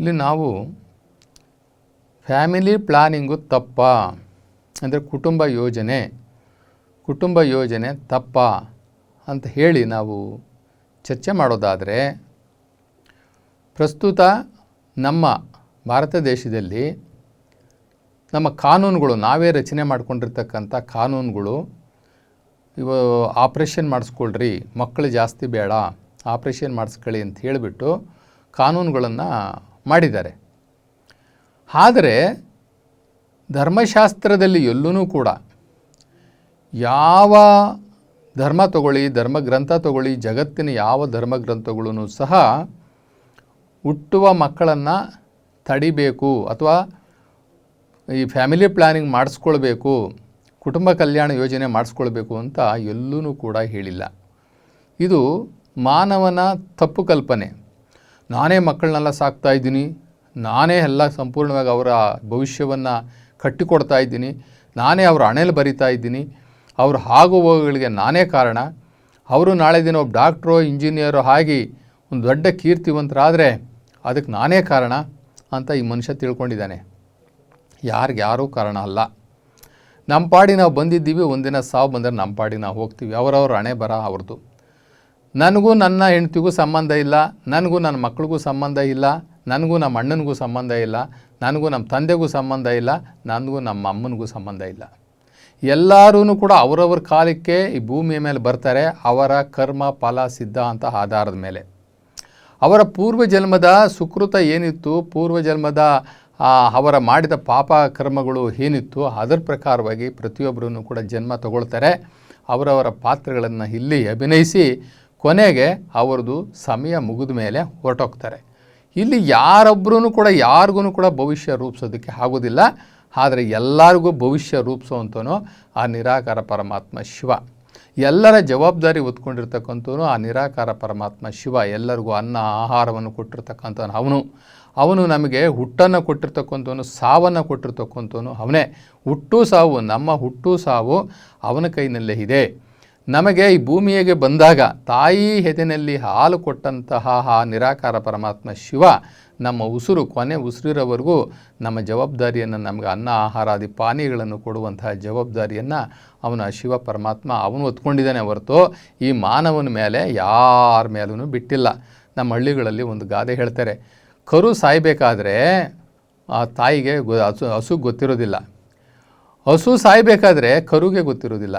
ಇಲ್ಲಿ ನಾವು family planning ತಪ್ಪ ಅಂದರೆ ಕುಟುಂಬ ಯೋಜನೆ ಕುಟುಂಬ ಯೋಜನೆ ತಪ್ಪ ಅಂತ ಹೇಳಿ ನಾವು ಚರ್ಚೆ ಮಾಡೋದಾದರೆ ಪ್ರಸ್ತುತ ನಮ್ಮ ಭಾರತ ದೇಶದಲ್ಲಿ ನಮ್ಮ ಕಾನೂನುಗಳು ನಾವೇ ರಚನೆ ಮಾಡ್ಕೊಂಡಿರ್ತಕ್ಕಂಥ ಕಾನೂನುಗಳು ಇವ ಆಪ್ರೇಷನ್ ಮಾಡಿಸ್ಕೊಳ್ರಿ, ಮಕ್ಕಳು ಜಾಸ್ತಿ ಬೇಡ, ಆಪ್ರೇಷನ್ ಮಾಡಿಸ್ಕೊಳ್ಳಿ ಅಂತ ಹೇಳಿಬಿಟ್ಟು ಕಾನೂನುಗಳನ್ನು ಮಾಡಿದ್ದಾರೆ. ಆದರೆ ಧರ್ಮಶಾಸ್ತ್ರದಲ್ಲಿ ಎಲ್ಲೂ ಕೂಡ ಯಾವ ಧರ್ಮ ತಗೊಳ್ಳಿ, ಧರ್ಮಗ್ರಂಥ ತಗೊಳ್ಳಿ, ಜಗತ್ತಿನ ಯಾವ ಧರ್ಮಗ್ರಂಥಗಳೂ ಸಹ ಹುಟ್ಟುವ ಮಕ್ಕಳನ್ನು ತಡಿಬೇಕು ಅಥವಾ ಈ ಫ್ಯಾಮಿಲಿ ಪ್ಲ್ಯಾನಿಂಗ್ ಮಾಡಿಸ್ಕೊಳ್ಬೇಕು, ಕುಟುಂಬ ಕಲ್ಯಾಣ ಯೋಜನೆ ಮಾಡಿಸ್ಕೊಳ್ಬೇಕು ಅಂತ ಎಲ್ಲೂ ಕೂಡ ಹೇಳಿಲ್ಲ. ಇದು ಮಾನವನ ತಪ್ಪು ಕಲ್ಪನೆ. ನಾನೇ ಮಕ್ಕಳನ್ನೆಲ್ಲ ಸಾಕ್ತಾ ಇದ್ದೀನಿ. ನಾನೇ ಎಲ್ಲ ಸಂಪೂರ್ಣವಾಗಿ ಅವರ ಭವಿಷ್ಯವನ್ನು ಕಟ್ಟಿಕೊಡ್ತಾ ಇದ್ದೀನಿ. ನಾನೇ ಅವರ ಹಣೆಯಲ್ಲಿ ಬರಿತಾ ಇದ್ದೀನಿ. ಅವ್ರ ಆಗುವಗಳಿಗೆ ನಾನೇ ಕಾರಣ. ಅವರು ನಾಳೆ ದಿನ ಒಬ್ಬ ಡಾಕ್ಟ್ರೋ, ಇಂಜಿನಿಯರೋ ಆಗಿ ಒಂದು ದೊಡ್ಡ ಕೀರ್ತಿವಂತರಾದರೆ ಅದಕ್ಕೆ ನಾನೇ ಕಾರಣ ಅಂತ ಈ ಮನುಷ್ಯ ತಿಳ್ಕೊಂಡಿದ್ದಾನೆ. ಯಾರಿಗೆ ಯಾರೂ ಕಾರಣ ಅಲ್ಲ. ನಮ್ಮ ಪಾಡಿ ನಾವು ಬಂದಿದ್ದೀವಿ, ಒಂದಿನ ಸಾವು ಬಂದರೆ ನಮ್ಮ ಪಾಡಿ ನಾವು ಹೋಗ್ತೀವಿ. ಅವರವ್ರ ಹಣೆ ಬರ ಅವ್ರದ್ದು ನನಗೂ ನನ್ನ ಹೆಂಡ್ತಿಗೂ ಸಂಬಂಧ ಇಲ್ಲ, ನನಗೂ ನನ್ನ ಮಕ್ಳಿಗೂ ಸಂಬಂಧ ಇಲ್ಲ, ನನಗೂ ನಮ್ಮ ಅಣ್ಣನಿಗೂ ಸಂಬಂಧ ಇಲ್ಲ, ನನಗೂ ನಮ್ಮ ತಂದೆಗೂ ಸಂಬಂಧ ಇಲ್ಲ, ನನಗೂ ನಮ್ಮ ಅಮ್ಮನಿಗೂ ಸಂಬಂಧ ಇಲ್ಲ. ಎಲ್ಲರೂ ಕೂಡ ಅವರವ್ರ ಕಾಲಕ್ಕೆ ಈ ಭೂಮಿಯ ಮೇಲೆ ಬರ್ತಾರೆ, ಅವರ ಕರ್ಮ, ಫಲ ಸಿದ್ಧಾಂತ ಆಧಾರದ ಮೇಲೆ. ಅವರ ಪೂರ್ವ ಜನ್ಮದ ಸುಕೃತ ಏನಿತ್ತು, ಪೂರ್ವ ಜನ್ಮದ ಅವರ ಮಾಡಿದ ಪಾಪ ಕರ್ಮಗಳು ಏನಿತ್ತು, ಅದರ ಪ್ರಕಾರವಾಗಿ ಪ್ರತಿಯೊಬ್ಬರೂ ಕೂಡ ಜನ್ಮ ತಗೊಳ್ತಾರೆ. ಅವರವರ ಪಾತ್ರಗಳನ್ನು ಇಲ್ಲಿ ಅಭಿನಯಿಸಿ ಕೊನೆಗೆ ಅವ್ರದ್ದು ಸಮಯ ಮುಗಿದ ಮೇಲೆ ಹೊರಟೋಗ್ತಾರೆ. ಇಲ್ಲಿ ಯಾರೊಬ್ಬರೂ ಕೂಡ ಯಾರಿಗೂ ಕೂಡ ಭವಿಷ್ಯ ರೂಪಿಸೋದಕ್ಕೆ ಆಗೋದಿಲ್ಲ. ಆದರೆ ಎಲ್ಲರಿಗೂ ಭವಿಷ್ಯ ರೂಪಿಸೋವಂಥವನು ಆ ನಿರಾಕಾರ ಪರಮಾತ್ಮ ಶಿವ. ಎಲ್ಲರ ಜವಾಬ್ದಾರಿ ಹೊತ್ಕೊಂಡಿರ್ತಕ್ಕಂಥವನು ಆ ನಿರಾಕಾರ ಪರಮಾತ್ಮ ಶಿವ. ಎಲ್ಲರಿಗೂ ಅನ್ನ, ಆಹಾರವನ್ನು ಕೊಟ್ಟಿರ್ತಕ್ಕಂಥವನು ಅವನು. ಅವನು ನಮಗೆ ಹುಟ್ಟನ್ನು ಕೊಟ್ಟಿರ್ತಕ್ಕಂಥವನು, ಸಾವನ್ನು ಕೊಟ್ಟಿರ್ತಕ್ಕಂಥವನು ಅವನೇ. ಹುಟ್ಟು ಸಾವು, ನಮ್ಮ ಹುಟ್ಟು ಸಾವು ಅವನ ಕೈನಲ್ಲೇ ಇದೆ. ನಮಗೆ ಈ ಭೂಮಿಗೆ ಬಂದಾಗ ತಾಯಿ ಹೆದೆನಲ್ಲಿ ಹಾಲು ಕೊಟ್ಟಂತಹ ಆ ನಿರಾಕಾರ ಪರಮಾತ್ಮ ಶಿವ ನಮ್ಮ ಉಸಿರು ಕೊನೆ ಉಸಿರಿರೋವರೆಗೂ ನಮ್ಮ ಜವಾಬ್ದಾರಿಯನ್ನು ನಮಗೆ ಅನ್ನ ಆಹಾರಾದಿ ಪಾನೀಯಗಳನ್ನು ಕೊಡುವಂತಹ ಜವಾಬ್ದಾರಿಯನ್ನು ಅವನ ಶಿವ ಪರಮಾತ್ಮ ಅವನು ಹೊತ್ಕೊಂಡಿದ್ದಾನೆ ಹೊರತು ಈ ಮಾನವನ ಮೇಲೆ ಯಾರ ಮೇಲೂ ಬಿಟ್ಟಿಲ್ಲ. ನಮ್ಮ ಹಳ್ಳಿಗಳಲ್ಲಿ ಒಂದು ಗಾದೆ ಹೇಳ್ತಾರೆ, ಕರು ಸಾಯಬೇಕಾದ್ರೆ ಆ ತಾಯಿಗೆ ಹಸು ಹಸು ಗೊತ್ತಿರೋದಿಲ್ಲ. ಹಸು ಸಾಯಬೇಕಾದ್ರೆ ಕರುಗೆ ಗೊತ್ತಿರೋದಿಲ್ಲ.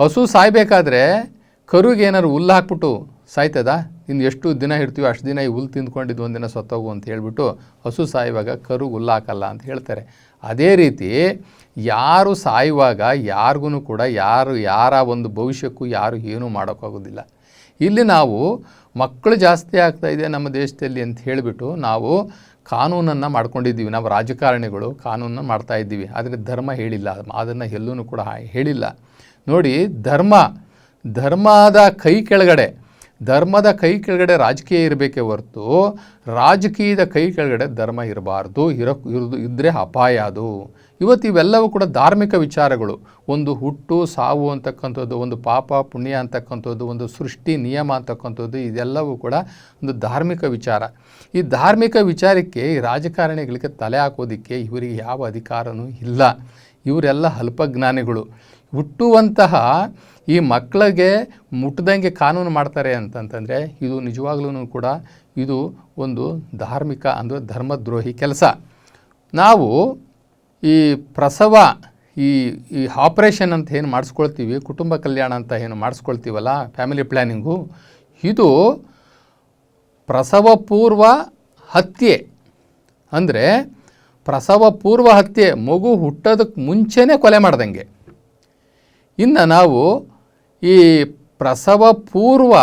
ಹಸು ಸಾಯಬೇಕಾದ್ರೆ ಕರುಗೆ ಏನಾದ್ರು ಹುಲ್ಲು ಹಾಕ್ಬಿಟ್ಟು ಸಾಯ್ತದ? ಇನ್ನು ಎಷ್ಟು ದಿನ ಇರ್ತೀವಿ ಅಷ್ಟು ದಿನ ಈ ಹುಲ್ಲು ತಿಂದ್ಕೊಂಡಿದ್ದು ಒಂದಿನ ಸತ್ತೋಗು ಅಂತ ಹೇಳ್ಬಿಟ್ಟು ಹಸು ಸಾಯುವಾಗ ಕರುಗೆ ಹುಲ್ಲು ಹಾಕಲ್ಲ ಅಂತ ಹೇಳ್ತಾರೆ. ಅದೇ ರೀತಿ ಯಾರು ಸಾಯುವಾಗ ಯಾರಿಗೂ ಕೂಡ ಯಾರು ಯಾರ ಒಂದು ಭವಿಷ್ಯಕ್ಕೂ ಯಾರು ಏನೂ ಮಾಡೋಕ್ಕಾಗೋದಿಲ್ಲ. ಇಲ್ಲಿ ನಾವು ಮಕ್ಕಳು ಜಾಸ್ತಿ ಆಗ್ತಾ ಇದೆ ನಮ್ಮ ದೇಶದಲ್ಲಿ ಅಂತ ಹೇಳಿಬಿಟ್ಟು ನಾವು ಕಾನೂನನ್ನು ಮಾಡ್ಕೊಂಡಿದ್ದೀವಿ. ನಾವು ರಾಜಕಾರಣಿಗಳು ಕಾನೂನನ್ನು ಮಾಡ್ತಾ ಇದ್ದೀವಿ. ಆದರೆ ಧರ್ಮ ಹೇಳಿಲ್ಲ. ಅದನ್ನು ಎಲ್ಲೂ ಕೂಡ ಹೇಳಿಲ್ಲ. ನೋಡಿ, ಧರ್ಮ, ಧರ್ಮದ ಕೈ ಕೆಳಗಡೆ, ಧರ್ಮದ ಕೈ ಕೆಳಗಡೆ ರಾಜಕೀಯ ಇರಬೇಕೇ ಹೊರತು ರಾಜಕೀಯದ ಕೈ ಕೆಳಗಡೆ ಧರ್ಮ ಇರಬಾರ್ದು, ಇರೋ ಇರೋದು ಇದ್ದರೆ ಅಪಾಯ ಅದು. ಇವತ್ತು ಇವೆಲ್ಲವೂ ಕೂಡ ಧಾರ್ಮಿಕ ವಿಚಾರಗಳು. ಒಂದು ಹುಟ್ಟು, ಸಾವು ಅಂತಕ್ಕಂಥದ್ದು, ಒಂದು ಪಾಪ, ಪುಣ್ಯ ಅಂತಕ್ಕಂಥದ್ದು, ಒಂದು ಸೃಷ್ಟಿ, ನಿಯಮ ಅಂತಕ್ಕಂಥದ್ದು, ಇದೆಲ್ಲವೂ ಕೂಡ ಒಂದು ಧಾರ್ಮಿಕ ವಿಚಾರ. ಈ ಧಾರ್ಮಿಕ ವಿಚಾರಕ್ಕೆ, ಈ ರಾಜಕಾರಣಿಗಳಿಗೆ ತಲೆ ಹಾಕೋದಕ್ಕೆ ಇವರಿಗೆ ಯಾವ ಅಧಿಕಾರನೂ ಇಲ್ಲ. ಇವರೆಲ್ಲ ಅಲ್ಪಜ್ಞಾನಿಗಳು. ಹುಟ್ಟುವಂತಹ ಈ ಮಕ್ಕಳಿಗೆ ಮುಟ್ಟದಂಗೆ ಕಾನೂನು ಮಾಡ್ತಾರೆ ಅಂತಂತಂದರೆ ಇದು ನಿಜವಾಗ್ಲೂ ಕೂಡ ಇದು ಒಂದು ಧಾರ್ಮಿಕ ಅಂದರೆ ಧರ್ಮದ್ರೋಹಿ ಕೆಲಸ. ನಾವು ಈ ಪ್ರಸವ, ಈ ಈ ಆಪ್ರೇಷನ್ ಅಂತ ಏನು ಮಾಡಿಸ್ಕೊಳ್ತೀವಿ, ಕುಟುಂಬ ಕಲ್ಯಾಣ ಅಂತ ಏನು ಮಾಡಿಸ್ಕೊಳ್ತೀವಲ್ಲ, ಫ್ಯಾಮಿಲಿ ಪ್ಲ್ಯಾನಿಂಗು ಇದು ಪ್ರಸವ ಪೂರ್ವ ಹತ್ಯೆ. ಅಂದರೆ ಪ್ರಸವ ಪೂರ್ವ ಹತ್ಯೆ, ಮಗು ಹುಟ್ಟೋದಕ್ಕೆ ಮುಂಚೆನೇ ಕೊಲೆ ಮಾಡ್ದಂಗೆ. ಇನ್ನು ನಾವು ಈ ಪ್ರಸವ ಪೂರ್ವ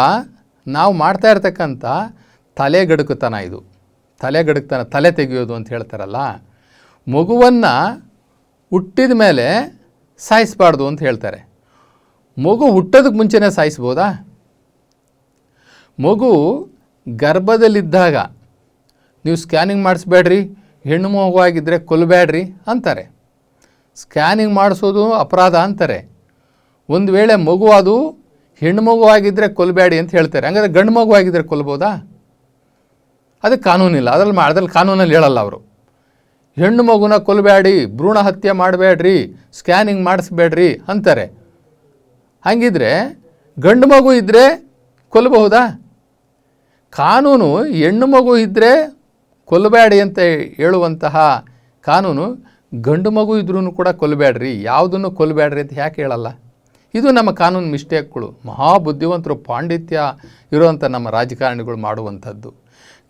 ನಾವು ಮಾಡ್ತಾ ಇರ್ತಕ್ಕಂಥ ತಲೆಗಡುಕುತನ ಇದು. ತಲೆಗಡುಕುತನ ತಲೆ ತೆಗೆಯೋದು ಅಂತ ಹೇಳ್ತಾರಲ್ಲ, ಮಗುವನ್ನು ಹುಟ್ಟಿದ ಮೇಲೆ ಸಾಯಿಸಬಾರ್ದು ಅಂತ ಹೇಳ್ತಾರೆ. ಮಗು ಹುಟ್ಟೋದಕ್ಕೆ ಮುಂಚೆನೇ ಸಾಯಿಸ್ಬೋದಾ? ಮಗು ಗರ್ಭದಲ್ಲಿದ್ದಾಗ ನೀವು ಸ್ಕ್ಯಾನಿಂಗ್ ಮಾಡಿಸ್ಬೇಡ್ರಿ, ಹೆಣ್ಣು ಮಗುವಾಗಿದ್ದರೆ ಕೊಲ್ಲಬೇಡ್ರಿ ಅಂತಾರೆ. ಸ್ಕ್ಯಾನಿಂಗ್ ಮಾಡಿಸೋದು ಅಪರಾಧ ಅಂತಾರೆ. ಒಂದು ವೇಳೆ ಮಗು ಅದು ಹೆಣ್ಣು ಮಗುವಾಗಿದ್ದರೆ ಕೊಲ್ಲಬೇಡಿ ಅಂತ ಹೇಳ್ತಾರೆ. ಹಂಗಾದ್ರೆ ಗಂಡು ಮಗುವಾಗಿದ್ದರೆ ಕೊಲ್ಬೋದಾ? ಅದಕ್ಕೆ ಕಾನೂನಿಲ್ಲ. ಅದ್ರಲ್ಲಿ ಅದ್ರಲ್ಲಿ ಕಾನೂನಲ್ಲಿ ಹೇಳಲ್ಲ ಅವರು. ಹೆಣ್ಣು ಮಗುನ ಕೊಲ್ಲಬೇಡಿ ಭ್ರೂಣ ಹತ್ಯೆ ಮಾಡಬೇಡ್ರಿ ಸ್ಕ್ಯಾನಿಂಗ್ ಮಾಡಿಸ್ಬೇಡ್ರಿ ಅಂತಾರೆ. ಹಾಗಿದ್ರೆ ಗಂಡು ಮಗು ಇದ್ದರೆ ಕೊಲ್ಲಬಹುದಾ ಕಾನೂನು ಹೆಣ್ಣು ಮಗು ಇದ್ದರೆ ಕೊಲ್ಲಬೇಡಿ ಅಂತ ಹೇಳುವಂತಹ ಕಾನೂನು ಗಂಡು ಮಗು ಇದ್ರೂ ಕೂಡ ಕೊಲ್ಲಬೇಡ್ರಿ ಯಾವುದನ್ನು ಕೊಲ್ಲಬೇಡ್ರಿ ಅಂತ ಯಾಕೆ ಹೇಳಲ್ಲ? ಇದು ನಮ್ಮ ಕಾನೂನು ಮಿಸ್ಟೇಕ್ಗಳು, ಮಹಾಬುದ್ಧಿವಂತರು ಪಾಂಡಿತ್ಯ ಇರುವಂಥ ನಮ್ಮ ರಾಜಕಾರಣಿಗಳು ಮಾಡುವಂಥದ್ದು.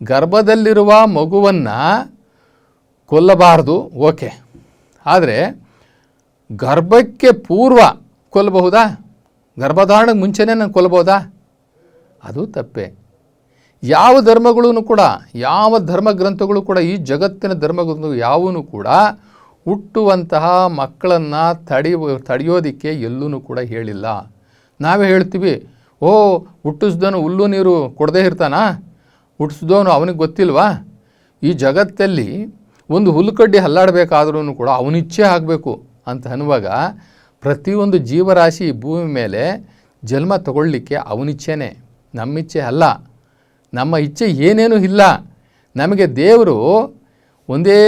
ಗರ್ಭದಲ್ಲಿರುವ ಮಗುವನ್ನು ಕೊಲ್ಲಬಾರದು, ಓಕೆ. ಆದರೆ ಗರ್ಭಕ್ಕೆ ಪೂರ್ವ ಕೊಲ್ಲಬಹುದಾ? ಗರ್ಭಧಾರಣೆಗೆ ಮುಂಚೆನೇ ನಾನು ಕೊಲ್ಲಬಹುದಾ? ಅದು ತಪ್ಪೆ. ಯಾವ ಧರ್ಮಗಳೂ ಕೂಡ, ಯಾವ ಧರ್ಮ ಗ್ರಂಥಗಳು ಕೂಡ, ಈ ಜಗತ್ತಿನ ಧರ್ಮಗ್ರಂಥಗಳು ಯಾವೂ ಕೂಡ ಹುಟ್ಟುವಂತಹ ಮಕ್ಕಳನ್ನು ತಡೆಯುವ ತಡೆಯೋದಕ್ಕೆ ಎಲ್ಲೂ ಕೂಡ ಹೇಳಿಲ್ಲ. ನಾವೇ ಹೇಳ್ತೀವಿ, ಓ, ಹುಟ್ಟಿಸ್ದವನು ಹುಲ್ಲು ನೀರು ಕೊಡದೇ ಇರ್ತಾನಾ? ಹುಟ್ಟಿಸ್ದವನು ಅವನಿಗೆ ಗೊತ್ತಿಲ್ವಾ? ಈ ಜಗತ್ತಲ್ಲಿ ಒಂದು ಹುಲ್ಲುಕಡ್ಡಿ ಹಲ್ಲಾಡಬೇಕಾದ್ರೂ ಕೂಡ ಅವನಿಚ್ಛೆ ಆಗಬೇಕು ಅಂತ ಅನ್ನುವಾಗ ಪ್ರತಿಯೊಂದು ಜೀವರಾಶಿ ಭೂಮಿ ಮೇಲೆ ಜನ್ಮ ತಗೊಳ್ಳಿಕ್ಕೆ ಅವನಿಚ್ಛೆನೇ ನಮ್ಮಿಚ್ಛೆ ಅಲ್ಲ. ನಮ್ಮ ಇಚ್ಛೆ ಏನೇನೂ ಇಲ್ಲ. ನಮಗೆ ದೇವರು ಒಂದೇ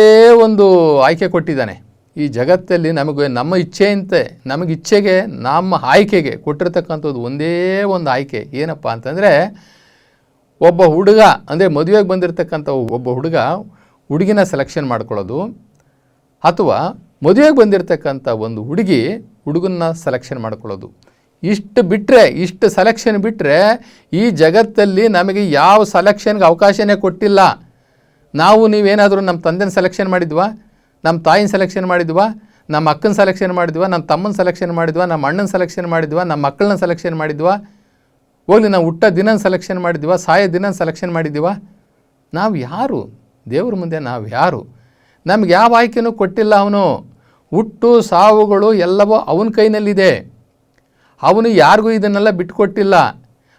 ಒಂದು ಆಯ್ಕೆ ಕೊಟ್ಟಿದ್ದಾನೆ. ಈ ಜಗತ್ತಲ್ಲಿ ನಮಗೆ ನಮ್ಮ ಇಚ್ಛೆಯಂತೆ, ನಮಗೆ ಇಚ್ಛೆಗೆ, ನಮ್ಮ ಆಯ್ಕೆಗೆ ಕೊಟ್ಟಿರತಕ್ಕಂಥದ್ದು ಒಂದೇ ಒಂದು ಆಯ್ಕೆ. ಏನಪ್ಪ ಅಂತಂದರೆ, ಒಬ್ಬ ಹುಡುಗ, ಅಂದರೆ ಮದುವೆಗೆ ಬಂದಿರತಕ್ಕಂಥ ಒಬ್ಬ ಹುಡುಗ ಹುಡುಗಿನ ಸೆಲೆಕ್ಷನ್ ಮಾಡ್ಕೊಳ್ಳೋದು, ಅಥವಾ ಮದುವೆಗೆ ಬಂದಿರತಕ್ಕಂಥ ಒಂದು ಹುಡುಗಿ ಹುಡುಗನ್ನ ಸೆಲೆಕ್ಷನ್ ಮಾಡ್ಕೊಳ್ಳೋದು. ಇಷ್ಟು ಬಿಟ್ಟರೆ ಇಷ್ಟು ಸೆಲೆಕ್ಷನ್ ಬಿಟ್ಟರೆ ಈ ಜಗತ್ತಲ್ಲಿ ನಮಗೆ ಯಾವ ಸೆಲೆಕ್ಷನ್ಗೆ ಅವಕಾಶನೇ ಕೊಟ್ಟಿಲ್ಲ. ನಾವು ನೀವೇನಾದರೂ ನಮ್ಮ ತಂದೆನ ಸೆಲೆಕ್ಷನ್ ಮಾಡಿದ್ವಾ? ನಮ್ಮ ತಾಯಿನ ಸೆಲೆಕ್ಷನ್ ಮಾಡಿದ್ವಾ? ನಮ್ಮ ಅಕ್ಕನ ಸೆಲೆಕ್ಷನ್ ಮಾಡಿದ್ವಾ? ನಮ್ಮ ತಮ್ಮನ ಸೆಲೆಕ್ಷನ್ ಮಾಡಿದ್ವಾ? ನಮ್ಮ ಅಣ್ಣನ ಸೆಲೆಕ್ಷನ್ ಮಾಡಿದ್ವಾ? ನಮ್ಮ ಮಕ್ಕಳನ್ನ ಸೆಲೆಕ್ಷನ್ ಮಾಡಿದ್ವಾ? ಹೋಗ್ಲಿ, ನಾವು ಹುಟ್ಟ ದಿನ ಸೆಲೆಕ್ಷನ್ ಮಾಡಿದ್ವಾ? ಸಾಯೋ ದಿನ ಸೆಲೆಕ್ಷನ್ ಮಾಡಿದ್ದೀವಾ ನಾವು ಯಾರು? ದೇವ್ರ ಮುಂದೆ ನಾವು ಯಾರು? ನಮ್ಗೆ ಯಾವ ಆಯ್ಕೆನೂ ಕೊಟ್ಟಿಲ್ಲ ಅವನು. ಹುಟ್ಟು, ಸಾವುಗಳು ಎಲ್ಲವೂ ಅವನ ಕೈನಲ್ಲಿದೆ. ಅವನು ಯಾರಿಗೂ ಇದನ್ನೆಲ್ಲ ಬಿಟ್ಕೊಟ್ಟಿಲ್ಲ.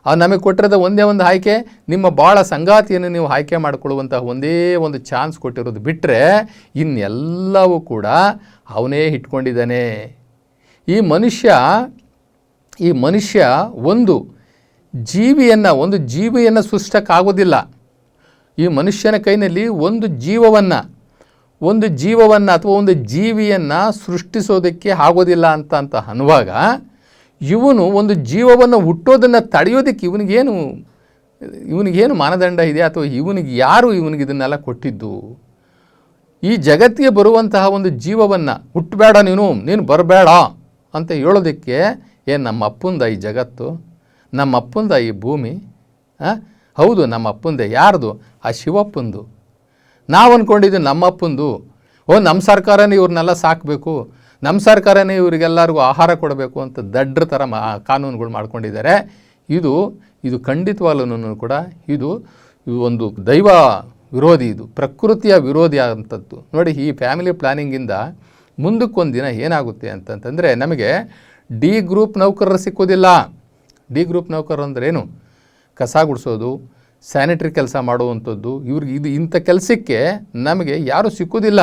ಅವ್ನು ನಮಗೆ ಕೊಟ್ಟಿರೋದು ಒಂದೇ ಒಂದು ಆಯ್ಕೆ ನಿಮ್ಮ ಭಾಳ ಸಂಗಾತಿಯನ್ನು ನೀವು ಆಯ್ಕೆ ಮಾಡಿಕೊಳ್ಳುವಂತಹ ಒಂದೇ ಒಂದು ಚಾನ್ಸ್ ಕೊಟ್ಟಿರೋದು ಬಿಟ್ಟರೆ ಇನ್ನೆಲ್ಲವೂ ಕೂಡ ಅವನೇ ಇಟ್ಕೊಂಡಿದ್ದಾನೆ. ಈ ಮನುಷ್ಯ ಈ ಮನುಷ್ಯ ಒಂದು ಜೀವಿಯನ್ನು ಒಂದು ಜೀವಿಯನ್ನು ಸೃಷ್ಟಕ್ಕಾಗೋದಿಲ್ಲ. ಈ ಮನುಷ್ಯನ ಕೈನಲ್ಲಿ ಒಂದು ಜೀವವನ್ನು ಒಂದು ಜೀವವನ್ನು ಅಥವಾ ಒಂದು ಜೀವಿಯನ್ನು ಸೃಷ್ಟಿಸೋದಕ್ಕೆ ಆಗೋದಿಲ್ಲ ಅಂತ ಅಂತ ಅನ್ನುವಾಗ ಇವನು ಒಂದು ಜೀವವನ್ನು ಹುಟ್ಟೋದನ್ನು ತಡೆಯೋದಕ್ಕೆ ಇವನಿಗೇನು ಇವನಿಗೇನು ಮಾನದಂಡ ಇದೆ? ಅಥವಾ ಇವನಿಗೆ ಯಾರು ಇವನಿಗೆ ಇದನ್ನೆಲ್ಲ ಕೊಟ್ಟಿದ್ದು? ಈ ಜಗತ್ತಿಗೆ ಬರುವಂತಹ ಒಂದು ಜೀವವನ್ನು ಹುಟ್ಟಬೇಡ ನೀನು ನೀನು ಬರಬೇಡ ಅಂತ ಹೇಳೋದಕ್ಕೆ ಏನು ನಮ್ಮ ಅಪ್ಪಂದ ಈ ಜಗತ್ತು ನಮ್ಮ ಅಪ್ಪಂದ ಈ ಭೂಮಿ? ಹೌದು ನಮ್ಮ ಅಪ್ಪಂದೆ ಯಾರ್ದು? ಆ ಶಿವಪ್ಪಂದು. ನಾವು ಅಂದ್ಕೊಂಡಿದ್ದು ನಮ್ಮ ಅಪ್ಪಂದು ಓ ನಮ್ಮ ಸರ್ಕಾರನೇ ಇವ್ರನ್ನೆಲ್ಲ ಸಾಕಬೇಕು. ನಮ್ಮ ಸರ್ಕಾರನೇ ಇವರಿಗೆಲ್ಲರಿಗೂ ಆಹಾರ ಕೊಡಬೇಕು ಅಂತ ದಡ್ರ ಥರ ಮಾ, ಕಾನೂನುಗಳು ಮಾಡ್ಕೊಂಡಿದ್ದಾರೆ ಇದು ಇದು ಖಂಡಿತವಾಗ್ಲೂ ಕೂಡ ಇದು ಒಂದು ದೈವ ವಿರೋಧಿ ಇದು, ಪ್ರಕೃತಿಯ ವಿರೋಧಿ ಆದಂಥದ್ದು. ನೋಡಿ, ಈ ಫ್ಯಾಮಿಲಿ ಪ್ಲಾನಿಂಗಿಂದ ಮುಂದಕ್ಕೊಂದು ದಿನ ಏನಾಗುತ್ತೆ ಅಂತಂತಂದರೆ, ನಮಗೆ ಡಿ ಗ್ರೂಪ್ ನೌಕರರು ಸಿಕ್ಕೋದಿಲ್ಲ. ಡಿ ಗ್ರೂಪ್ ನೌಕರರು ಅಂದ್ರೇನು ಕಸ ಗುಡಿಸೋದು, ಸ್ಯಾನಿಟ್ರಿ ಕೆಲಸ ಮಾಡುವಂಥದ್ದು, ಇವ್ರಿಗೆ ಇದು ಇಂಥ ಕೆಲಸಕ್ಕೆ ನಮಗೆ ಯಾರೂ ಸಿಕ್ಕೋದಿಲ್ಲ.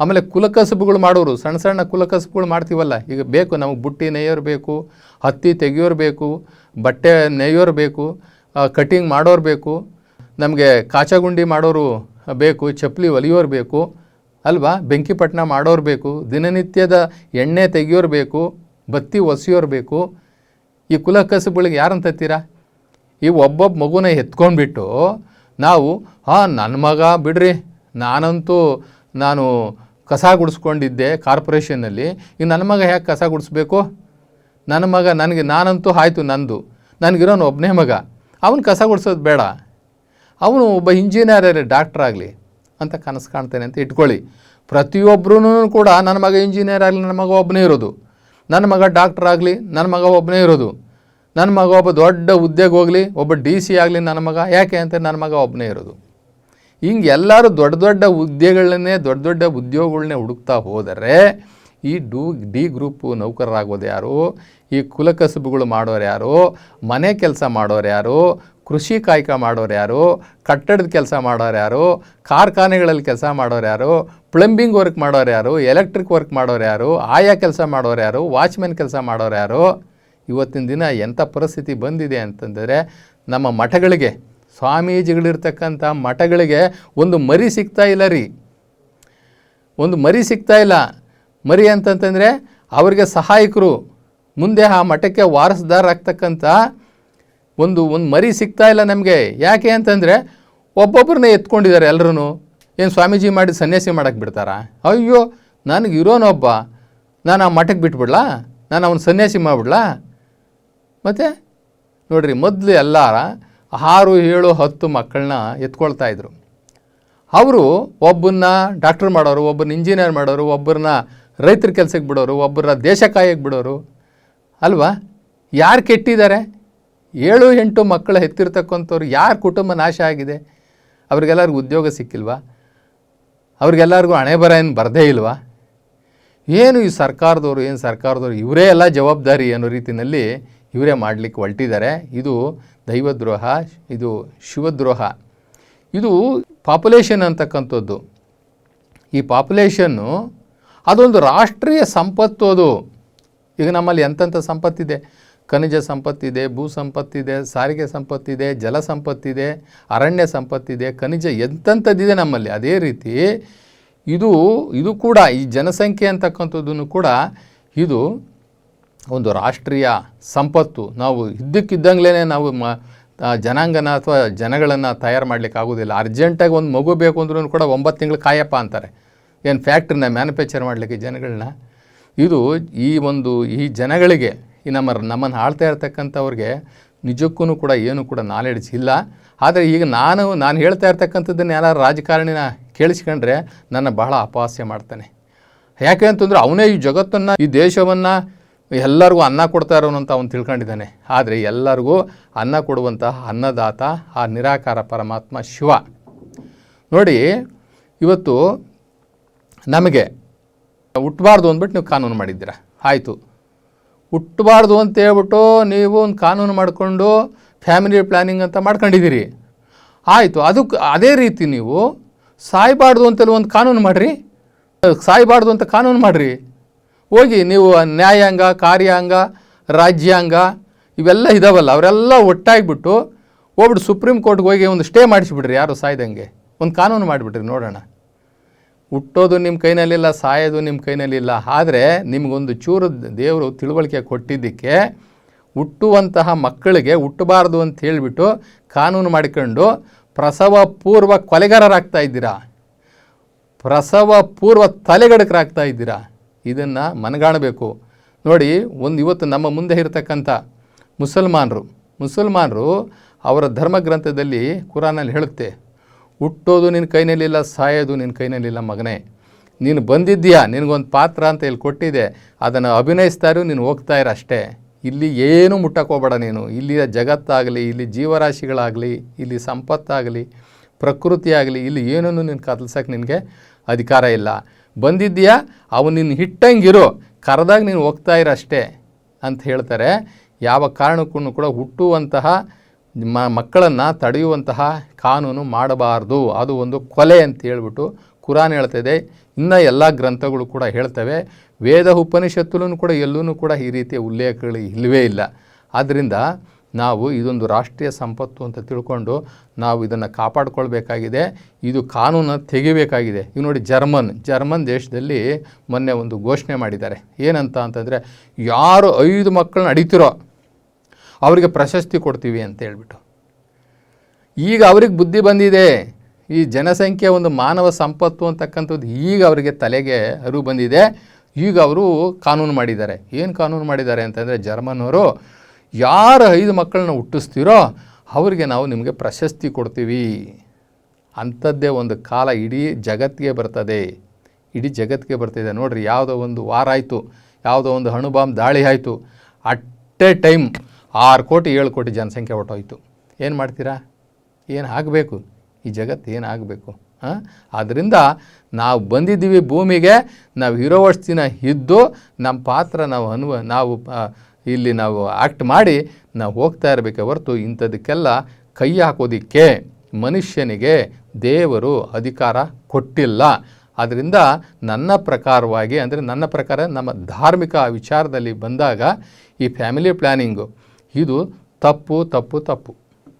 ಆಮೇಲೆ ಕುಲಕಸಬುಗಳು ಮಾಡೋರು, ಸಣ್ಣ ಸಣ್ಣ ಕುಲಕಸಬುಗಳು ಮಾಡ್ತೀವಲ್ಲ, ಈಗ ಬೇಕು ನಮಗೆ ಬುಟ್ಟಿ ನೇಯೋರು ಬೇಕು, ಹತ್ತಿ ತೆಗಿಯೋರು ಬೇಕು, ಬಟ್ಟೆ ನೇಯೋರು ಬೇಕು ಕಟಿಂಗ್ ಮಾಡೋರು ಬೇಕು, ನಮಗೆ ಕಾಚಗುಂಡಿ ಮಾಡೋರು ಬೇಕು, ಚಪ್ಪಲಿ ಒಲಿಯೋರು ಬೇಕು, ಅಲ್ವಾ? ಬೆಂಕಿಪಟ್ಟಣ ಮಾಡೋರು ಬೇಕು, ದಿನನಿತ್ಯದ ಎಣ್ಣೆ ತೆಗಿಯೋರು ಬೇಕು, ಬತ್ತಿ ಒಸಿಯೋರು ಬೇಕು. ಈ ಕುಲ ಯಾರು ಯಾರಂತೀರಾ ಈ ಒಬ್ಬೊಬ್ಬ ಮಗುನ ಎತ್ಕೊಂಡ್ಬಿಟ್ಟು ನಾವು ಹಾಂ ನನ್ನ ಮಗ ಬಿಡ್ರಿ, ನಾನಂತೂ, ನಾನು ಕಸ ಗುಡಿಸ್ಕೊಂಡಿದ್ದೆ ಕಾರ್ಪೊರೇಷನ್ನಲ್ಲಿ. ಈಗ ನನ್ನ ಮಗ ಯಾಕೆ ಕಸ ಗುಡಿಸ್ಬೇಕು? ನನ್ನ ಮಗ ನನಗೆ ನಾನಂತೂ ಆಯಿತು ನಂದು. ನನಗಿರೋನು ಒಬ್ಬನೇ ಮಗ. ಅವನು ಕಸ ಗುಡಿಸೋದು ಬೇಡ. ಅವನು ಒಬ್ಬ ಇಂಜಿನಿಯರ್ ಆಗಲಿ, ಡಾಕ್ಟರ್ ಆಗಲಿ ಅಂತ ಕನಸು ಕಾಣ್ತೇನೆ ಅಂತ ಇಟ್ಕೊಳ್ಳಿ. ಪ್ರತಿಯೊಬ್ಬರೂ ಕೂಡ ನನ್ನ ಮಗ ಇಂಜಿನಿಯರ್ ಆಗಲಿ, ನನ್ನ ಮಗ ಒಬ್ಬನೇ ಇರೋದು. ನನ್ನ ಮಗ ಡಾಕ್ಟರ್ ಆಗಲಿ, ನನ್ನ ಮಗ ಒಬ್ಬನೇ ಇರೋದು. ನನ್ನ ಮಗ ಒಬ್ಬ ದೊಡ್ಡ ಉದ್ಯೋಗ ಹೋಗಲಿ, ಒಬ್ಬ ಡಿ ಸಿ ಆಗಲಿ, ನನ್ನ ಮಗ ಯಾಕೆ ಅಂತ ನನ್ನ ಮಗ ಒಬ್ಬನೇ ಇರೋದು. ಹಿಂಗೆ ಎಲ್ಲರೂ ದೊಡ್ಡ ದೊಡ್ಡ ಹುದ್ದೆಗಳನ್ನೇ ದೊಡ್ಡ ದೊಡ್ಡ ಉದ್ಯೋಗಗಳನ್ನೇ ಹುಡುಕ್ತಾ ಹೋದರೆ ಈ ಡೂ, ಡಿ ಗ್ರೂಪು ನೌಕರರಾಗೋದು ಯಾರು? ಈ ಕುಲಕಸುಬುಗಳು ಮಾಡೋರು ಯಾರು? ಮನೆ ಕೆಲಸ ಮಾಡೋರು ಯಾರು? ಕೃಷಿ ಕಾಯಕ ಮಾಡೋರು ಯಾರು? ಕಟ್ಟಡದ ಕೆಲಸ ಮಾಡೋರು ಯಾರು? ಕಾರ್ಖಾನೆಗಳಲ್ಲಿ ಕೆಲಸ ಮಾಡೋರು ಯಾರು? ಪ್ಲಂಬಿಂಗ್ ವರ್ಕ್ ಮಾಡೋರು ಯಾರು? ಎಲೆಕ್ಟ್ರಿಕ್ ವರ್ಕ್ ಮಾಡೋರು ಯಾರು? ಆಯಾ ಕೆಲಸ ಮಾಡೋರು ಯಾರು? ವಾಚ್ಮೆನ್ ಕೆಲಸ ಮಾಡೋರು ಯಾರು? ಇವತ್ತಿನ ದಿನ ಎಂಥ ಪರಿಸ್ಥಿತಿ ಬಂದಿದೆ ಅಂತಂದರೆ ನಮ್ಮ ಮಠಗಳಿಗೆ ಸ್ವಾಮೀಜಿಗಳಿರ್ತಕ್ಕಂಥ ಮಠಗಳಿಗೆ ಒಂದು ಮರಿ ಸಿಗ್ತಾ ಇಲ್ಲ ರೀ. ಒಂದು ಮರಿ ಸಿಗ್ತಾ ಇಲ್ಲ. ಮರಿ ಅಂತಂತಂದರೆ ಅವರಿಗೆ ಸಹಾಯಕರು ಮುಂದೆ ಆ ಮಠಕ್ಕೆ ವಾರಸುದಾರರಾಗ್ತಕ್ಕಂಥ ಒಂದು ಒಂದು ಮರಿ ಸಿಗ್ತಾ ಇಲ್ಲ ನಮಗೆ. ಯಾಕೆ ಅಂತಂದರೆ ಒಬ್ಬೊಬ್ಬರನ್ನ ಎತ್ಕೊಂಡಿದ್ದಾರೆ ಎಲ್ಲರೂ ಏನು ಸ್ವಾಮೀಜಿ ಮಾಡಿ ಸನ್ಯಾಸಿ ಮಾಡೋಕ್ಕೆ ಬಿಡ್ತಾರಾ? ಅಯ್ಯೋ ನನಗೆ ಇರೋನೊಬ್ಬ ನಾನು ಆ ಮಠಕ್ಕೆ ಬಿಟ್ಬಿಡ್ಲಾ? ನಾನು ಅವನು ಸನ್ಯಾಸಿ ಮಾಡಿಬಿಡ್ಲಾ? ಮತ್ತು ನೋಡಿರಿ, ಮೊದಲು ಎಲ್ಲ ಆರು, ಏಳು, ಹತ್ತು ಮಕ್ಕಳನ್ನ ಎತ್ಕೊಳ್ತಾ ಇದ್ರು. ಅವರು ಒಬ್ಬನ್ನ ಡಾಕ್ಟರ್ ಮಾಡೋರು ಒಬ್ಬರನ್ನ ಇಂಜಿನಿಯರ್ ಮಾಡೋರು, ಒಬ್ಬರನ್ನ ರೈತರ ಕೆಲಸಕ್ಕೆ ಬಿಡೋರು ಒಬ್ಬರ ದೇಶ ಕಾಯಕ್ಕೆ ಬಿಡೋರು. ಅಲ್ವಾ? ಯಾರು ಕೆಟ್ಟಿದ್ದಾರೆ ಏಳು, ಎಂಟು ಮಕ್ಕಳು ಹೆತ್ತಿರ್ತಕ್ಕಂಥವ್ರು ಯಾರ ಕುಟುಂಬ ನಾಶ ಆಗಿದೆ? ಅವ್ರಿಗೆಲ್ಲರಿಗೂ ಉದ್ಯೋಗ ಸಿಕ್ಕಿಲ್ವಾ? ಅವ್ರಿಗೆಲ್ಲರಿಗೂ ಹಣೆ ಬರ ಏನು ಬರದೇ ಇಲ್ವಾ? ಏನು ಈ ಸರ್ಕಾರದವರು, ಏನು ಸರ್ಕಾರದವರು, ಇವರೇ ಎಲ್ಲ ಜವಾಬ್ದಾರಿ ಅನ್ನೋ ರೀತಿಯಲ್ಲಿ ಇವರೇ ಮಾಡಲಿಕ್ಕೆ ಹೊರಟಿದ್ದಾರೆ. ಇದು ದೈವದ್ರೋಹ, ಇದು ಶಿವದ್ರೋಹ. ಇದು ಪಾಪ್ಯುಲೇಷನ್ ಅಂತಕ್ಕಂಥದ್ದು. ಈ ಪಾಪ್ಯುಲೇಷನ್ನು ಅದೊಂದು ರಾಷ್ಟ್ರೀಯ ಸಂಪತ್ತು ಅದು. ಈಗ ನಮ್ಮಲ್ಲಿ ಎಂತೆಂಥ ಸಂಪತ್ತಿದೆ? ಖನಿಜ ಸಂಪತ್ತಿದೆ, ಭೂ ಸಂಪತ್ತಿದೆ, ಸಾರಿಗೆ ಸಂಪತ್ತಿದೆ, ಜಲ ಸಂಪತ್ತಿದೆ, ಅರಣ್ಯ ಸಂಪತ್ತಿದೆ, ಖನಿಜ ಎಂತೆಂಥದ್ದಿದೆ ನಮ್ಮಲ್ಲಿ. ಅದೇ ರೀತಿ ಇದು ಇದು ಕೂಡ ಈ ಜನಸಂಖ್ಯೆ ಅಂತಕ್ಕಂಥದ್ದನ್ನು ಕೂಡ ಇದು ಒಂದು ರಾಷ್ಟ್ರೀಯ ಸಂಪತ್ತು. ನಾವು ಇದ್ದಕ್ಕಿದ್ದಂಗ್ಲೇ ನಾವು ಮ ಜನಾಂಗನ ಅಥವಾ ಜನಗಳನ್ನು ತಯಾರು ಮಾಡಲಿಕ್ಕೆ ಆಗೋದಿಲ್ಲ. ಅರ್ಜೆಂಟಾಗಿ ಒಂದು ಮಗು ಬೇಕು ಅಂದ್ರೂ ಕೂಡ ಒಂಬತ್ತು ತಿಂಗಳು ಕಾಯಪ್ಪ ಅಂತಾರೆ. ಏನು ಫ್ಯಾಕ್ಟ್ರಿನ ಮ್ಯಾನುಫ್ಯಾಕ್ಚರ್ ಮಾಡಲಿಕ್ಕೆ ಜನಗಳನ್ನ. ಇದು ಈ ಒಂದು ಈ ಜನಗಳಿಗೆ, ಈ ನಮ್ಮ ನಮ್ಮನ್ನು ಆಳ್ತಾ ಇರ್ತಕ್ಕಂಥವ್ರಿಗೆ ನಿಜಕ್ಕೂ ಕೂಡ ಏನು ಕೂಡ ನಾಲೆಡ್ಜ್ ಇಲ್ಲ. ಆದರೆ ಈಗ ನಾನು ನಾನು ಹೇಳ್ತಾ ಇರ್ತಕ್ಕಂಥದ್ದನ್ನು ಯಾರು ರಾಜಕಾರಣಿನ ಕೇಳಿಸ್ಕೊಂಡ್ರೆ ನನ್ನ ಬಹಳ ಅಪಹಾಸ್ಯ ಮಾಡ್ತಾನೆ. ಯಾಕೆ ಅಂತಂದ್ರೆ ಅವನೇ ಈ ಜಗತ್ತನ್ನು, ಈ ದೇಶವನ್ನು ಎಲ್ಲರಿಗೂ ಅನ್ನ ಕೊಡ್ತಾ ಇರೋನು ಅಂತ ಅವನು ತಿಳ್ಕೊಂಡಿದ್ದಾನೆ. ಆದರೆ ಎಲ್ಲರಿಗೂ ಅನ್ನ ಕೊಡುವಂತಹ ಅನ್ನದಾತ, ಆ ನಿರಾಕಾರ ಪರಮಾತ್ಮ ಶಿವ. ನೋಡಿ, ಇವತ್ತು ನಮಗೆ ಹುಟ್ಟಬಾರ್ದು ಅಂದ್ಬಿಟ್ಟು ನೀವು ಕಾನೂನು ಮಾಡಿದ್ದೀರ? ಆಯಿತು. ಹುಟ್ಟಬಾರ್ದು ಅಂತ ಹೇಳ್ಬಿಟ್ಟು ನೀವು ಒಂದು ಕಾನೂನು ಮಾಡಿಕೊಂಡು ಫ್ಯಾಮಿಲಿ ಪ್ಲ್ಯಾನಿಂಗ್ ಅಂತ ಮಾಡ್ಕೊಂಡಿದ್ದೀರಿ. ಆಯಿತು, ಅದಕ್ಕೆ ಅದೇ ರೀತಿ ನೀವು ಸಾಯಬಾರ್ದು ಅಂತೇಳಿ ಒಂದು ಕಾನೂನು ಮಾಡಿರಿ. ಸಾಯಬಾರ್ದು ಅಂತ ಕಾನೂನು ಮಾಡಿರಿ. ಹೋಗಿ ನೀವು ನ್ಯಾಯಾಂಗ, ಕಾರ್ಯಾಂಗ, ರಾಜ್ಯಾಂಗ, ಇವೆಲ್ಲ ಇದಾವಲ್ಲ, ಅವರೆಲ್ಲ ಒಟ್ಟಾಗಿಬಿಟ್ಟು ಹೋಗ್ಬಿಟ್ಟು ಸುಪ್ರೀಂ ಕೋರ್ಟ್ಗೆ ಹೋಗಿ ಒಂದು ಸ್ಟೇ ಮಾಡಿಸಿಬಿಡ್ರಿ, ಯಾರು ಸಾಯ್ದಂಗೆ. ಒಂದು ಕಾನೂನು ಮಾಡಿಬಿಡ್ರಿ, ನೋಡೋಣ. ಹುಟ್ಟೋದು ನಿಮ್ಮ ಕೈನಲ್ಲಿಲ್ಲ, ಸಾಯೋದು ನಿಮ್ಮ ಕೈನಲ್ಲಿಲ್ಲ, ಆದರೆ ನಿಮಗೊಂದು ಚೂರು ದೇವರು ತಿಳುವಳಿಕೆ ಕೊಟ್ಟಿದ್ದಕ್ಕೆ ಹುಟ್ಟುವಂತಹ ಮಕ್ಕಳಿಗೆ ಹುಟ್ಟಬಾರ್ದು ಅಂತ ಹೇಳಿಬಿಟ್ಟು ಕಾನೂನು ಮಾಡಿಕೊಂಡು ಪ್ರಸವ ಪೂರ್ವ ಕೊಲೆಗಾರರಾಗ್ತಾ ಇದ್ದೀರಾ? ಪ್ರಸವ ಪೂರ್ವ ತಲೆಗಡಕರಾಗ್ತಾ ಇದ್ದೀರಾ? ಇದನ್ನು ಮನಗಾಣಬೇಕು. ನೋಡಿ, ಒಂದು ಇವತ್ತು ನಮ್ಮ ಮುಂದೆ ಇರತಕ್ಕಂಥ ಮುಸಲ್ಮಾನರು. ಮುಸಲ್ಮಾನರು ಅವರ ಧರ್ಮಗ್ರಂಥದಲ್ಲಿ ಕುರಾನಲ್ಲಿ ಹೇಳುತ್ತೆ, ಹುಟ್ಟೋದು ನಿನ್ನ ಕೈನಲ್ಲಿಲ್ಲ, ಸಾಯೋದು ನಿನ್ನ ಕೈನಲ್ಲಿಲ್ಲ ಮಗನೇ. ನೀನು ಬಂದಿದ್ದೀಯಾ? ನಿನಗೊಂದು ಪಾತ್ರ ಅಂತ ಇಲ್ಲಿ ಕೊಟ್ಟಿದೆ. ಅದನ್ನು ಅಭಿನಯಿಸ್ತಾ ಇರೋ ನೀನು ಹೋಗ್ತಾ ಇರೋ ಅಷ್ಟೇ. ಇಲ್ಲಿ ಏನು ಮುಟ್ಟಕ್ಕೋಬೇಡ ನೀನು. ಇಲ್ಲಿಯ ಜಗತ್ತಾಗಲಿ, ಇಲ್ಲಿ ಜೀವರಾಶಿಗಳಾಗಲಿ, ಇಲ್ಲಿ ಸಂಪತ್ತಾಗಲಿ ಪ್ರಕೃತಿ ಆಗಲಿ ಇಲ್ಲಿ ಏನನ್ನು ನೀನು ಕದಲ್ಸೋಕ್ಕೆ ನಿನಗೆ ಅಧಿಕಾರ ಇಲ್ಲ. ಬಂದಿದ್ದೀಯಾ? ಅವನು ನಿನ್ನ ಹಿಟ್ಟಂಗಿರು. ಕರೆದಾಗ ನೀನು ಹೋಗ್ತಾ ಅಷ್ಟೇ ಅಂತ ಹೇಳ್ತಾರೆ. ಯಾವ ಕಾರಣಕ್ಕೂ ಕೂಡ ಹುಟ್ಟುವಂತಹ ಮ, ಮಕ್ಕಳನ್ನು ತಡೆಯುವಂತಹ ಕಾನೂನು ಮಾಡಬಾರ್ದು. ಅದು ಒಂದು ಕೊಲೆ ಅಂತ ಹೇಳ್ಬಿಟ್ಟು ಕುರಾನ್ ಹೇಳ್ತಿದೆ. ಇನ್ನು ಎಲ್ಲ ಗ್ರಂಥಗಳು ಕೂಡ ಹೇಳ್ತವೆ. ವೇದ ಉಪನಿಷತ್ತುಲೂ ಕೂಡ ಎಲ್ಲೂ ಕೂಡ ಈ ರೀತಿಯ ಉಲ್ಲೇಖಗಳು ಇಲ್ಲವೇ ಇಲ್ಲ. ಆದ್ದರಿಂದ ನಾವು ಇದೊಂದು ರಾಷ್ಟ್ರೀಯ ಸಂಪತ್ತು ಅಂತ ತಿಳ್ಕೊಂಡು ನಾವು ಇದನ್ನು ಕಾಪಾಡಿಕೊಳ್ಬೇಕಾಗಿದೆ. ಇದು ಕಾನೂನನ್ನು ತೆಗಿಬೇಕಾಗಿದೆ. ಈಗ ನೋಡಿ ಜರ್ಮನ್ ಜರ್ಮನ್ ದೇಶದಲ್ಲಿ ಮೊನ್ನೆ ಒಂದು ಘೋಷಣೆ ಮಾಡಿದ್ದಾರೆ. ಏನಂತ ಅಂತಂದರೆ ಯಾರು ಐದು ಮಕ್ಕಳನ್ನ ಅಡಿತಿರೋ ಅವರಿಗೆ ಪ್ರಶಸ್ತಿ ಕೊಡ್ತೀವಿ ಅಂತ ಹೇಳ್ಬಿಟ್ಟು. ಈಗ ಅವ್ರಿಗೆ ಬುದ್ಧಿ ಬಂದಿದೆ. ಈ ಜನಸಂಖ್ಯೆ ಒಂದು ಮಾನವ ಸಂಪತ್ತು ಅಂತಕ್ಕಂಥದ್ದು ಈಗ ಅವರಿಗೆ ತಲೆಗೆ ಅರಿವು ಬಂದಿದೆ. ಈಗ ಅವರು ಕಾನೂನು ಮಾಡಿದ್ದಾರೆ. ಏನು ಕಾನೂನು ಮಾಡಿದ್ದಾರೆ ಅಂತಂದರೆ ಜರ್ಮನ್ನವರು ಯಾರು ಐದು ಮಕ್ಕಳನ್ನ ಹುಟ್ಟಿಸ್ತೀರೋ ಅವರಿಗೆ ನಾವು ನಿಮಗೆ ಪ್ರಶಸ್ತಿ ಕೊಡ್ತೀವಿ. ಅಂಥದ್ದೇ ಒಂದು ಕಾಲ ಇಡೀ ಜಗತ್ತಿಗೆ ಬರ್ತದೆ. ಇಡೀ ಜಗತ್ತಿಗೆ ಬರ್ತಿದೆ. ನೋಡಿರಿ, ಯಾವುದೋ ಒಂದು ವಾರ ಆಯಿತು, ಯಾವುದೋ ಒಂದು ಅಣು ಬಾಂಬ್ ದಾಳಿ ಆಯಿತು. ಅಟ್ ಎ ಟೈಮ್ ಆರು ಕೋಟಿ, ಏಳು ಕೋಟಿ ಜನಸಂಖ್ಯೆ ಹೊಟ್ಟೋಯ್ತು ಏನು ಮಾಡ್ತೀರಾ? ಏನು ಆಗಬೇಕು? ಈ ಜಗತ್ತು ಏನು ಆಗಬೇಕು? ಹಾಂ? ಆದ್ದರಿಂದ ನಾವು ಬಂದಿದ್ದೀವಿ ಭೂಮಿಗೆ, ನಾವು ಇರೋವಷ್ಟು ದಿನ ಇದ್ದು ನಮ್ಮ ಪಾತ್ರ ನಾವು ಅನುವ, ನಾವು ಇಲ್ಲಿ ನಾವು ಆ್ಯಕ್ಟ್ ಮಾಡಿ ನಾವು ಹೋಗ್ತಾ ಇರಬೇಕೆ ಹೊರತು ಇಂಥದಕ್ಕೆಲ್ಲ ಕೈ ಹಾಕೋದಿಕ್ಕೆ ಮನುಷ್ಯನಿಗೆ ದೇವರು ಅಧಿಕಾರ ಕೊಟ್ಟಿಲ್ಲ. ಆದ್ದರಿಂದ ನನ್ನ ಪ್ರಕಾರವಾಗಿ ಅಂದರೆ ನನ್ನ ಪ್ರಕಾರ ನಮ್ಮ ಧಾರ್ಮಿಕ ವಿಚಾರದಲ್ಲಿ ಬಂದಾಗ ಈ ಫ್ಯಾಮಿಲಿ ಪ್ಲ್ಯಾನಿಂಗು ಇದು ತಪ್ಪು ತಪ್ಪು ತಪ್ಪು.